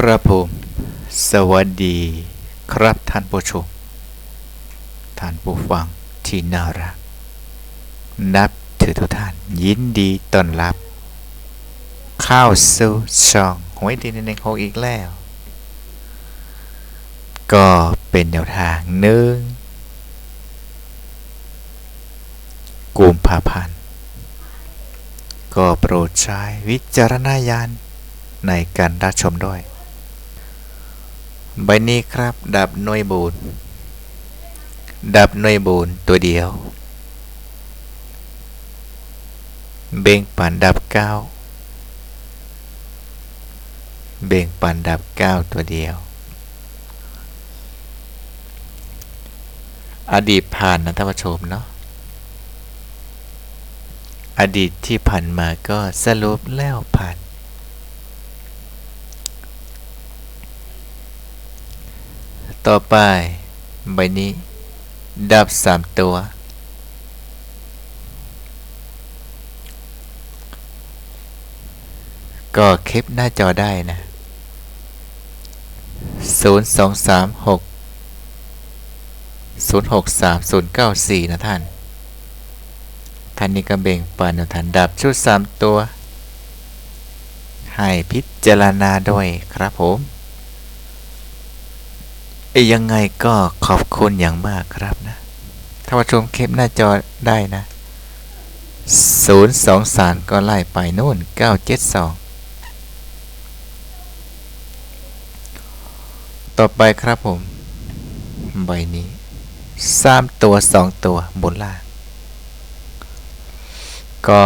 ครับผมสวัสดีครับท่านผู้ชม ท่านผู้ฟังที่น่ารัก นับถือทุกท่านยินดีต้อนรับ เข้าสู่ช่องหวยดีในหนึ่งหกอีกแล้ว ก็เป็นแนวทางหนึ่งกุมภาพันธ์ก็โปรดใช้วิจารณญาณในการรับชมด้วย ใบนี้ครับ ดับหน่วยบูนดับหน่วยบูนตัวเดียว เบ่งปันดับเก้าเบ่งปันดับเก้าตัวเดียว อดีตผ่านนะท่านผู้ชมเนาะอดีตที่ผ่านมาก็สรุปแล้วผ่าน ต่อไป ใบนี้ ดับสามตัว ก็คลิปหน้าจอได้นะ0 2 3 6 0 6 3 0 9 4 นะท่าน ท่านนี้ก็เบ่งปันนะท่านดับชุด 3 ตัว ให้พิจารณาด้วยครับผม ยยังไงก็ขอบคุณอย่างมากครับนะถ้าว่าชมคลิปหน้าจอได้นะ 0 2 3 ก็ไล่ไปนู่น 972 ต่อไปครับผม ใบนี้สามตัวสองตัวบนล่าง ก็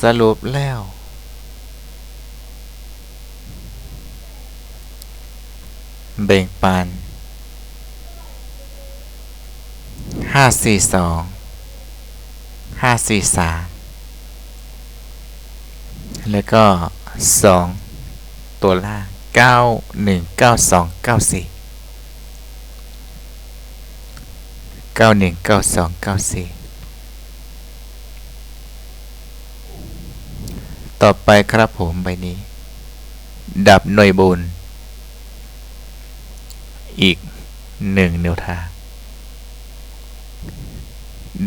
สรุปแล้ว เบ่งปันห้าสี่สองห้าสี่สามแล้วก็สองตัวล่างเก้าหนึ่งเก้าสองเก้าสี่เก้าหนึ่งเก้าสองเก้าสี่ต่อไปครับผมใบนี้ ดับหน่วยบุญ อีกหนึ่งแนวทาง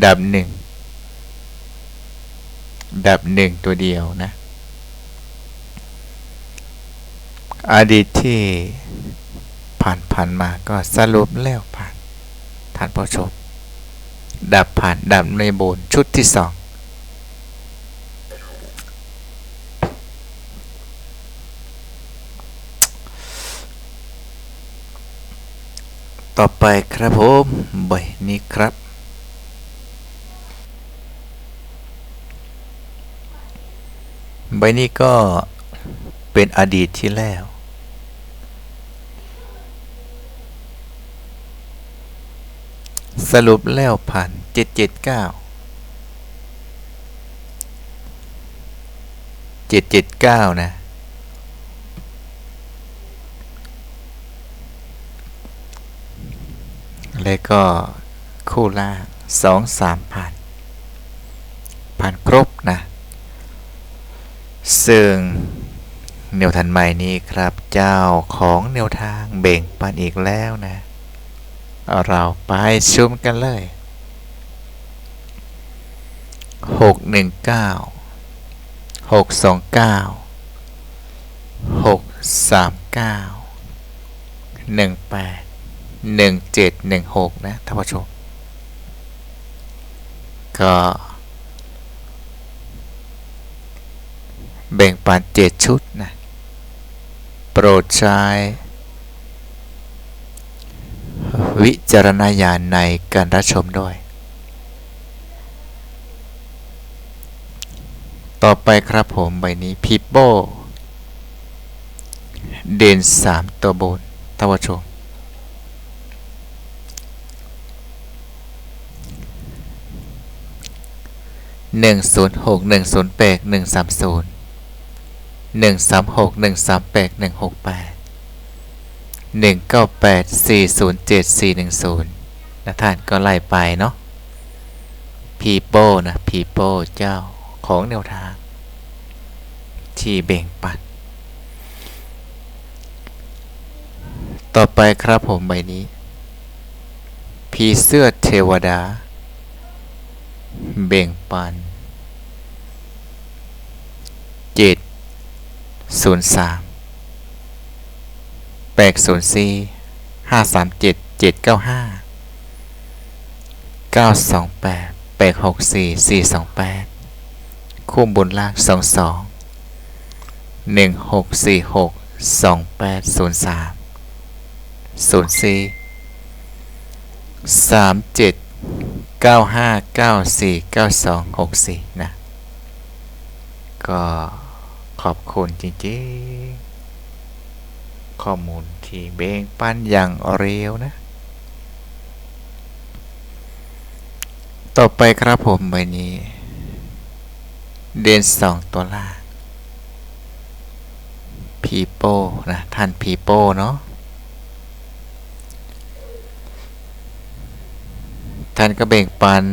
ดับหนึ่งดับหนึ่งตัวเดียวนะ อดีตที่ผ่านผ่านมาก็สรุปแล้วผ่าน ท่านผู้ชมดับผ่านดับในโบนชุดที่สอง ต่อไปครับผมใบนี้ครับ ใบนี้ก็เป็นอดีตที่แล้ว สรุปแล้วผ่าน 779 779 นะ แล้วก็คู่ล่างสองสามผ่านผ่านครบนะซึ่งแนวทางใหม่นี้ครับ เจ้าของแนวทางเบ่งปันอีกแล้วนะ เราไปชมกันเลยหกหนึ่ งเก้าหนึ่งเจ็ดหนึ่งหกนะท่านผู้ชม ก็ แบ่งปันเจ็ดชุดนะ โปรดใช้ วิจารณญาณในการรับชมด้วย ต่อไปครับผมใบนี้พิปโบเด่นสามตัวบนท่านผู้ชม หนึ่งศูนย์หกหนึ่งศูนย์แปดหนึ่งสามศูนย์หนึ่งสามหกหนึ่งสามแปดหนึ่งหกแปดหนึ่งเก้าแปดสี่ศูนย์เจ็ดสี่หนึ่งศูนย์นะท่านก็ไล่ไปเนาะพีโป้นะพีโป้เจ้าของแนวทาง ที่เบ่งปัน ต่อไปครับผมใบนี้ ผีเสื้อเทวดา เบ่งปันเจ็ดศูนย์สามแปดศูนย์สี่ห้าสามเจ็ดเจ็ดเก้าห้าเก้าสองแปดแปดหกสี่สี่สองแปดคู่บนล่างสองสองหนึ่งหกสี่หกสองแปดศูนย์สามศูนย์สี่สามเจ็ด เก้าห้าเก้าสี่เก้าสองหกสี่นะ ก็ขอบคุณจริงๆ ข้อมูลที่เบ่งปันอย่างเร็วนะ ต่อไปครับผมใบนี้ เดนสองตัวล่างพีโป้นะ ท่านพีโป้เนาะ ท่านก็เบ่งปัน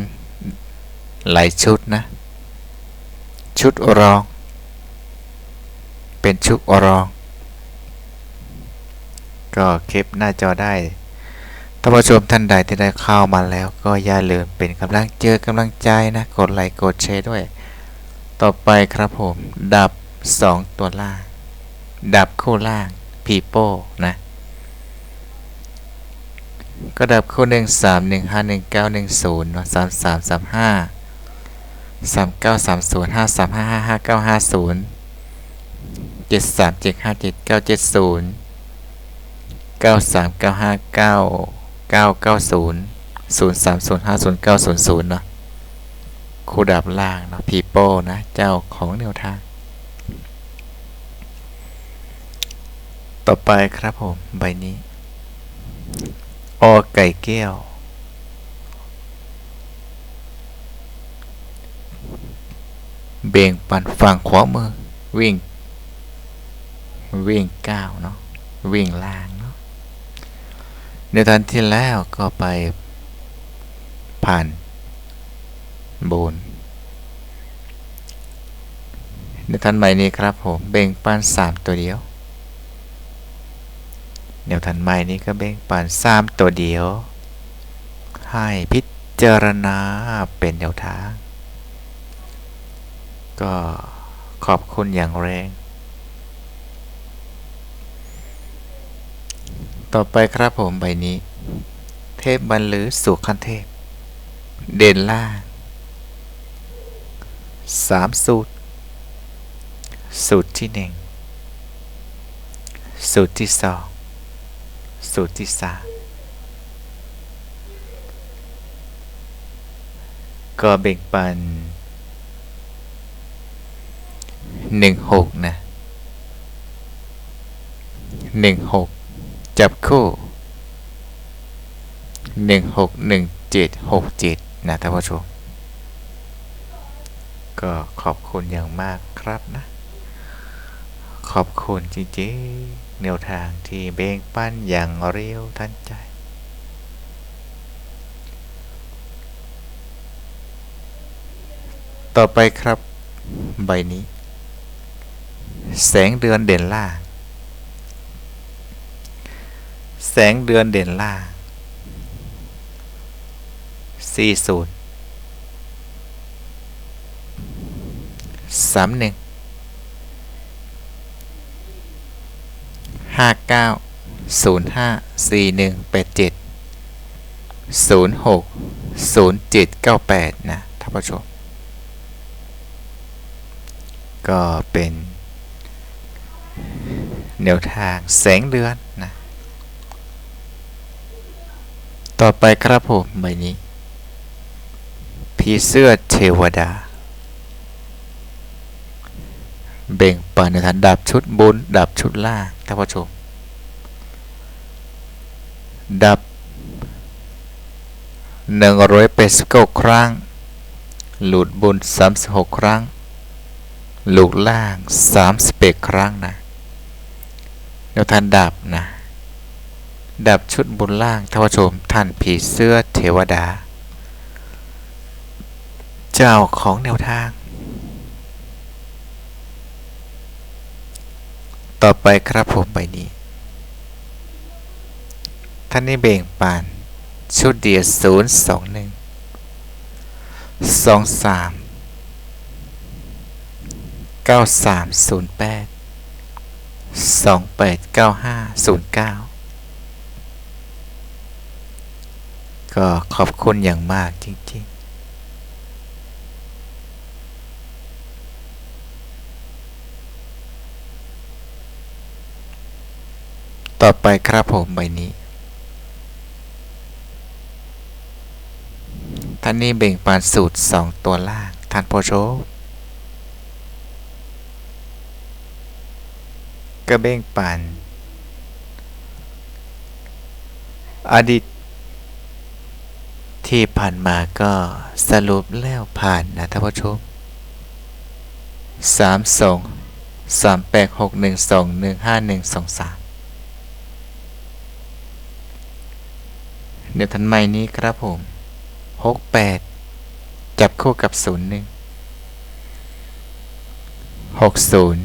หลายชุดนะ ชุดอรอง เป็นชุดอรอง ก็คลิปหน้าจอได้ท่านผู้ชมท่านใดที่ได้เข้ามาแล้วก็อย่าลืมเป็นกำลังเจอกำลังใจนะ กดไลค์กดแชร์ด้วย ต่อไปครับผม ดับ 2 ตัวล่าง ดับคู่ล่างพีโป้นะ ก็ดับคู่หนึ่งสามหนึ่งห้าหนึ่งเก้าหนึ่งศูนย์สามสามสามห้าสามเก้าสามศูนย์ห้าสามห้าห้าห้าเก้าห้าศูนย์เจ็ดสามเจ็ดห้าเจ็ดเก้าเจ็ดศูนย์เก้าสามเก้าห้าเก้าเก้าเก้าศูนย์ศูนย์สามศูนย์ห้าศูนย์เก้าศูนย์ศูนย์เนาะคู่ดับล่างเนาะพีโป้นะ เจ้าของแนวทาง ต่อไปครับผม ใบนี้ อไก่แก้ว เบ่งปันฝั่งขวามือ วิ่ง วิ่งก้าวเนาะ วิ่งล่างเนาะ ในตอนที่แล้วก็ไปผ่านบนในทันใหม่นี้ครับผม เบ่งปันสามตัวเดียว แนวทันใหม่นี้ก็เบ่งปันสามตัวเดียว ให้พิจารณาเป็นแนวทาง ก็ขอบคุณอย่างแรง ต่อไปครับผมใบนี้ เทพบรรลือสุขันเทพ เด่นล่างสามสูตร สูตรที่หนึ่งสูตรที่สอง สูตรที่สาก็เบ่งปันหนึ่งหกนะหนึ่งหกจับคู่หนึ่งหกหนึ่งเจ็ดหกเจ็ดนะท่านผู้ชม ก็ขอบคุณอย่างมากครับนะ ขอบคุณจริงๆ แนวทางที่เบ่งปั้นอย่างเร็วทันใจ ต่อไปครับใบนี้ แสงเดือนเด่นล่าง แสงเดือนเด่นล่าง 40 31 ห้าเก้าศูนย์ห้าสี่หนึ่งแปดเจ็ดศูนย์หกศูนย์เจ็ดเก้าแปดนะท่านผู้ชม ก็เป็นแนวทางแสงเดือนนะ ต่อไปครับผมใบนี้ผีเสื้อเทวดา เบ่งปันในฐานดับชุดบน ดับชุดล่างท่านผู้ชม ดับหนึ่งร้อยแปสิบเก้าครั้ง หลุดบนสามสิบหกครั้ง หลุดล่างสามสิบเอ็ดครั้งนะแนวท่านดับนะ ดับชุดบนล่างท่านผู้ชม ท่านผีเสื้อเทวดา เจ้าของแนวทาง ต่อไปครับผมใบนี้ ท่านนี้เบ่งปาน ชุดเดียศูนย์สองหนึ่งสองสามเก้าสามศูนย์แปดสองแปดเก้าห้าศูนย์เก้าก็ขอบคุณอย่างมากจริงๆ ต่อไปครับผมใบนี้ ท่านนี้เบ่งปานสูตร 2 ตัวล่าง ท่านโพโชก็เบ่งปานอดีตที่ผ่านมาก็สรุปแล้วผ่านนะท่านผู้ชมสองสามแปดหกหนึ่งสองหนึ่งห้าหนึ่งสองสาม เดี๋ยวทันใหม่นี้ครับผมหกแปดจับคู่กับศูนย์หนึ่งหกศูนย์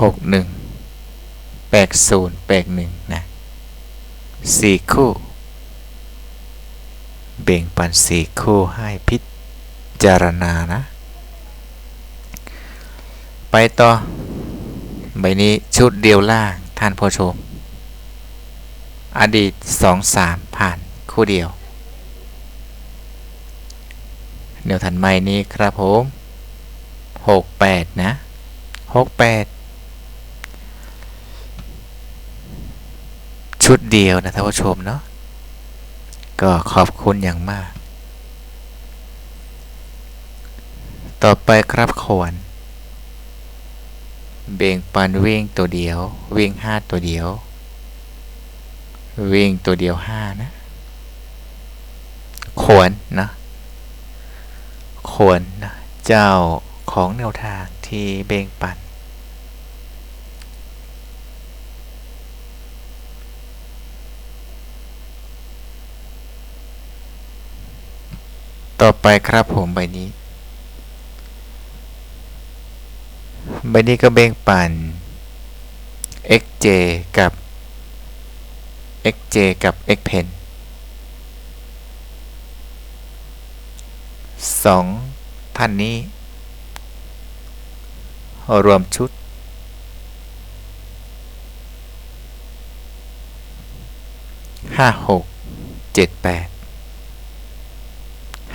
หกหนึ่งแปดศูนย์แปดหนึ่งนะสี่คู่ เบ่งปันสี่คู่ให้พิจารณานะ ไปต่อ ใบนี้ชุดเดียวล่างท่านผู้ชม อดีตสองสามผ่านคู่เดียวเดี๋ยวถันใหม่นี้ครับผมหกแปดนะหกแปดชุดเดียวนะท่านผู้ชมเนาะก็ขอบคุณอย่างมาก ต่อไปครับขวน เบ่งปันวิ่งตัวเดียว วิ่งห้าตัวเดียว วิ่งตัวเดียวห้านะขวนนะขวนนะเจ้าของแนวทางที่เบ่งปัน ต่อไปครับผมใบนี้ ใบนี้ก็เบ่งปั่น xj กับ xj กับ xpen สองท่านนี้ รวมชุด ห้าหกเจ็ดแปด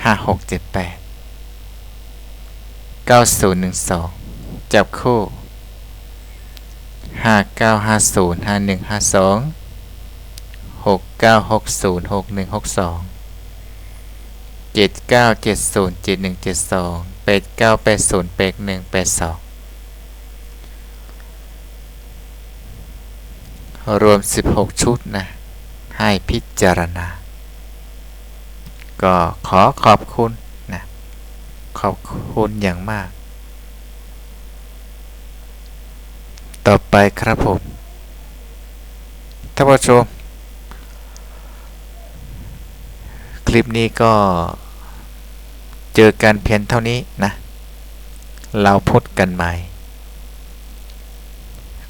ห้าหกเจ็ดแปด เก้าศูนย์หนึ่งสอง จับคู่ห้าเก้าห้าศูนย์ห้าหนึ่งห้าสองหกเก้าหกศูนย์หกหนึ่งหกสองเจ็ดเก้าเจ็ดศูนย์เจ็ดหนึ่งเจ็ดสองแปดเก้าแปดศูนย์แปดหนึ่งแปดสองรวมสิบหกชุดนะ ให้พิจารณา ก็ขอขอบคุณนะ ขอบคุณอย่างมาก ต่อไปครับผมท่านผู้ชม คลิปนี้ก็เจอกันเพียงเท่านี้นะ เราพบกันใหม่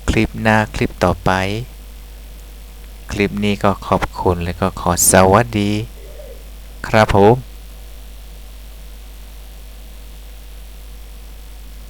คลิปหน้าคลิปต่อไป คลิปนี้ก็ขอบคุณและก็ขอสวัสดี ครับผม